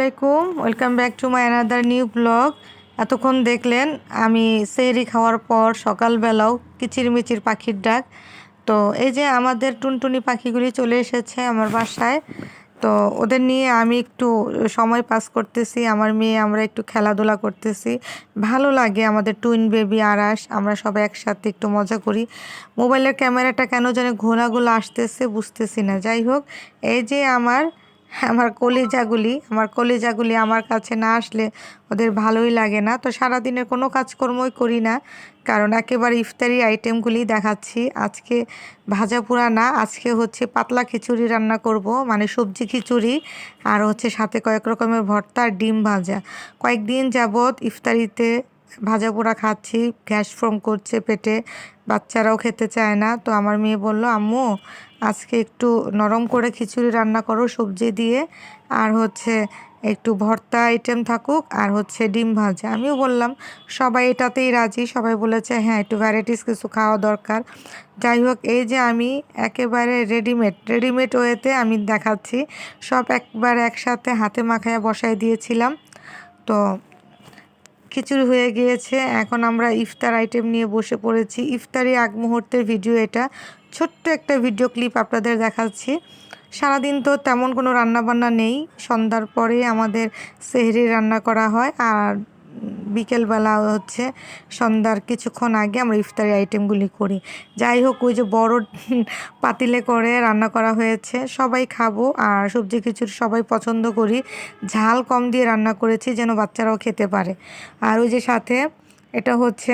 আসসালামাইকুম welcome back to my another new blog. এতক্ষণ দেখলেন আমি সেহরি খাওয়ার পর সকালবেলাও কিচিরমিচির পাখির ডাক। তো এই যে আমাদের টুনটুনি পাখিগুলি চলে এসেছে আমার বাসায়। তো ওদের নিয়ে আমি একটু সময় পাস করতেছি, আমার মেয়ে আমরা একটু খেলাধুলা করতেছি। ভালো লাগে আমাদের টুইন বেবি আরাস, আমরা সবাই একসাথে একটু মজা করি। মোবাইলের ক্যামেরাটা কেন যেন ঘোলাগুলো আসতেছে, বুঝতেছি না। যাই হোক, এই যে আমার আমার কলিজাগুলি আমার কলিজাগুলি আমার কাছে না আসলে ওদের ভালোই লাগে না। তো সারাদিনের কোনো কাজকর্মই করি না, কারণ একেবারে ইফতারি আইটেমগুলি দেখাচ্ছি। আজকে ভাজা পোড়া না, আজকে হচ্ছে পাতলা খিচুড়ি রান্না করব মানে সবজি খিচুড়ি আর হচ্ছে সাথে কয়েক রকমের ভর্তা আর ডিম ভাজা। কয়েকদিন যাবৎ ইফতারিতে ভাজা পোড়া খাচ্ছি, গ্যাস ফর্ম করছে পেটে, বাচ্চারাও খেতে চায় না। তো আমার মেয়ে বলল, আম্মু, আজকে একটু নরম করে খিচুড়ি রান্না করো সবজি দিয়ে। আর হচ্ছে একটু ভর্তা আইটেম থাকুক, আর হচ্ছে ডিম ভাজা। আমিও বললাম, সবাই এটাতেই রাজি। সবাই বলেছে হ্যাঁ একটু ভ্যারাইটিস কিছু খাওয়া দরকার। যাই হোক, এই যে আমি একেবারে রেডিমেড রেডিমেড ওয়েতে আমি দেখাচ্ছি। সব একবার একসাথে হাতে মাখায় বসাই দিয়েছিলাম। তো খিচুড়ি হয়ে গিয়েছে। এখন আমরা ইফতার আইটেম নিয়ে বসে পড়েছি। ইফতারি আগ মুহূর্তের ভিডিও এটা। ছোট্ট একটা ভিডিও ক্লিপ আপনাদের দেখাচ্ছি। সারাদিন তো তেমন কোনো রান্নাবান্না নেই। সন্ধ্যার পরে আমাদের সেহরি রান্না করা হয়। আর বিকেলবেলা হচ্ছে সন্ধ্যার কিছুক্ষণ আগে আমরা ইফতারি আইটেমগুলি করি। যাই হোক, ওই যে বড় পাতিলে করে রান্না করা হয়েছে, সবাই খাব আর সবজি খিচুড়ি সবাই পছন্দ করি। ঝাল কম দিয়ে রান্না করেছি যেন বাচ্চারাও খেতে পারে। আর ওই যে সাথে এটা হচ্ছে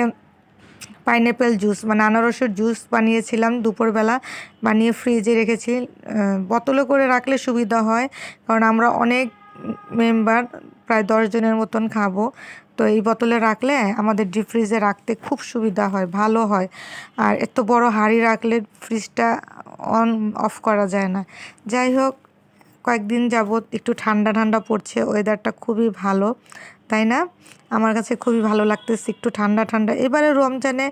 পাইনঅ্যাপেল জুস মানে আনারসের জুস বানিয়েছিলাম দুপুরবেলা, বানিয়ে ফ্রিজে রেখেছি। বোতলে করে রাখলে সুবিধা হয়, কারণ আমরা অনেক মেম্বার প্রায় দশ জনের মতন খাব। তো এই বোতলে রাখলে আমাদের ডিপ ফ্রিজে রাখতে খুব সুবিধা হয়, ভালো হয়। আর এত বড় হাঁড়ি রাখলে ফ্রিজটা অন অফ করা যায় না। যাই হোক, কয়েকদিন যাবৎ একটু ঠান্ডা ঠান্ডা পড়ছে ওয়েদারটা খুবই ভালো, তাই না? আমার কাছে খুবই ভালো লাগতেছে একটু ঠান্ডা ঠান্ডা। এবারে রমজানে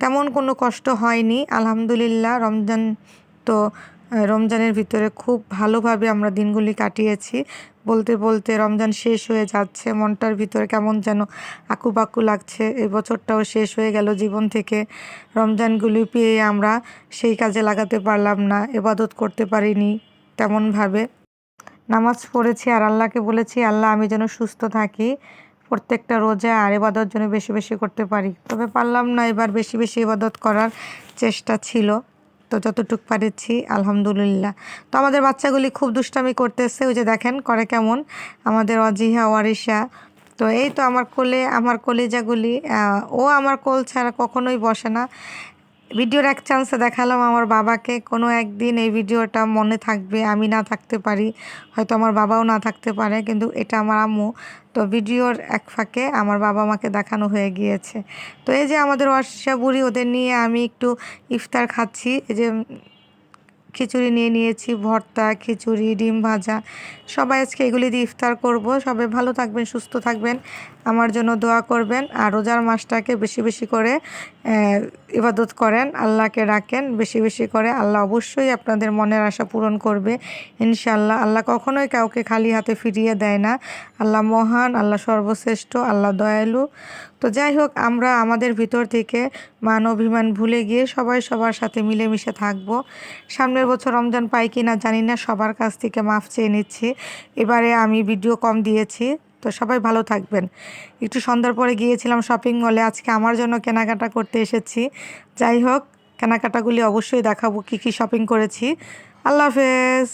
তেমন কোনো কষ্ট হয়নি, আলহামদুলিল্লাহ, রমজান তো রমজানের ভিতরে খুব ভালোভাবে আমরা দিনগুলি কাটিয়েছি। বলতে বলতে রমজান শেষ হয়ে যাচ্ছে, মনটার ভিতরে কেমন যেন আকুবাকু লাগছে। এই বছরটাও শেষ হয়ে গেল জীবন থেকে। রমজানগুলি পেয়ে আমরা সেই কাজে লাগাতে পারলাম না, এবাদত করতে পারিনি তেমনভাবে। নামাজ পড়েছি আর আল্লাহকে বলেছি, আল্লাহ, আমি যেন সুস্থ থাকি। প্রত্যেকটা রোজা আর এবাদত যেন বেশি বেশি করতে পারি। তবে পারলাম না এবার বেশি বেশি ইবাদত করার চেষ্টা ছিল। তো যতটুক পারেছি, আলহামদুলিল্লাহ। তো আমাদের বাচ্চাগুলি খুব দুষ্টামি করতেছে, ওই যে দেখেন করে কেমন। আমাদের অজিহা ওয়ারিসা তো এই তো আমার কোলে, আমার কলিজাগুলি ও আমার কোল ছাড়া কখনোই বসে না। ভিডিওর এক চান্সে দেখালাম আমার বাবাকে। কোনো একদিন এই ভিডিওটা মনে থাকবে, আমি না থাকতে পারি। হয়তো আমার বাবাও না থাকতে পারে, কিন্তু এটা আমার আম্মু। তো ভিডিওর এক ফাঁকে আমার বাবা মাকে দেখানো হয়ে গিয়েছে। তো এই যে আমাদের ওয়ার্ষা বুড়ি, ওদের নিয়ে আমি একটু ইফতার খাচ্ছি। এই যে খিচুড়ি নিয়ে নিয়েছি, ভর্তা, খিচুড়ি, ডিম ভাজা। সবাই আজকে এগুলি দিয়ে ইফতার করব। সবাই ভালো থাকবেন, সুস্থ থাকবেন। আমার জন্য দোয়া করবেন। আর রোজার মাসটাকে বেশি বেশি করে ইবাদত করেন, আল্লাহকে রাখেন বেশি বেশি করে আল্লাহ অবশ্যই আপনাদের মনের আশা পূরণ করবে ইনশাল্লাহ আল্লাহ কখনোই কাউকে খালি হাতে ফিরিয়ে দেয় না। আল্লাহ মহান, আল্লাহ সর্বশ্রেষ্ঠ, আল্লাহ দয়ালু। তো যাই হোক, আমরা আমাদের ভিতর থেকে মান অভিমান ভুলে গিয়ে সবাই সবার সাথে মিলেমিশে থাকব। সামনের বছর রমজান পাই কি না জানি না, সবার কাছ থেকে মাফ চেয়ে নিচ্ছি। এবারে আমি ভিডিও কম দিয়েছি। তো সবাই ভালো থাকবেন। একটু সন্ধ্যার পরে গিয়েছিলাম শপিং মলে আজকে আমার জন্য কেনাকাটা করতে এসেছি। যাই হোক, কেনাকাটাগুলি অবশ্যই দেখাবো কী কী শপিং করেছি। আল্লাহ হাফেজ।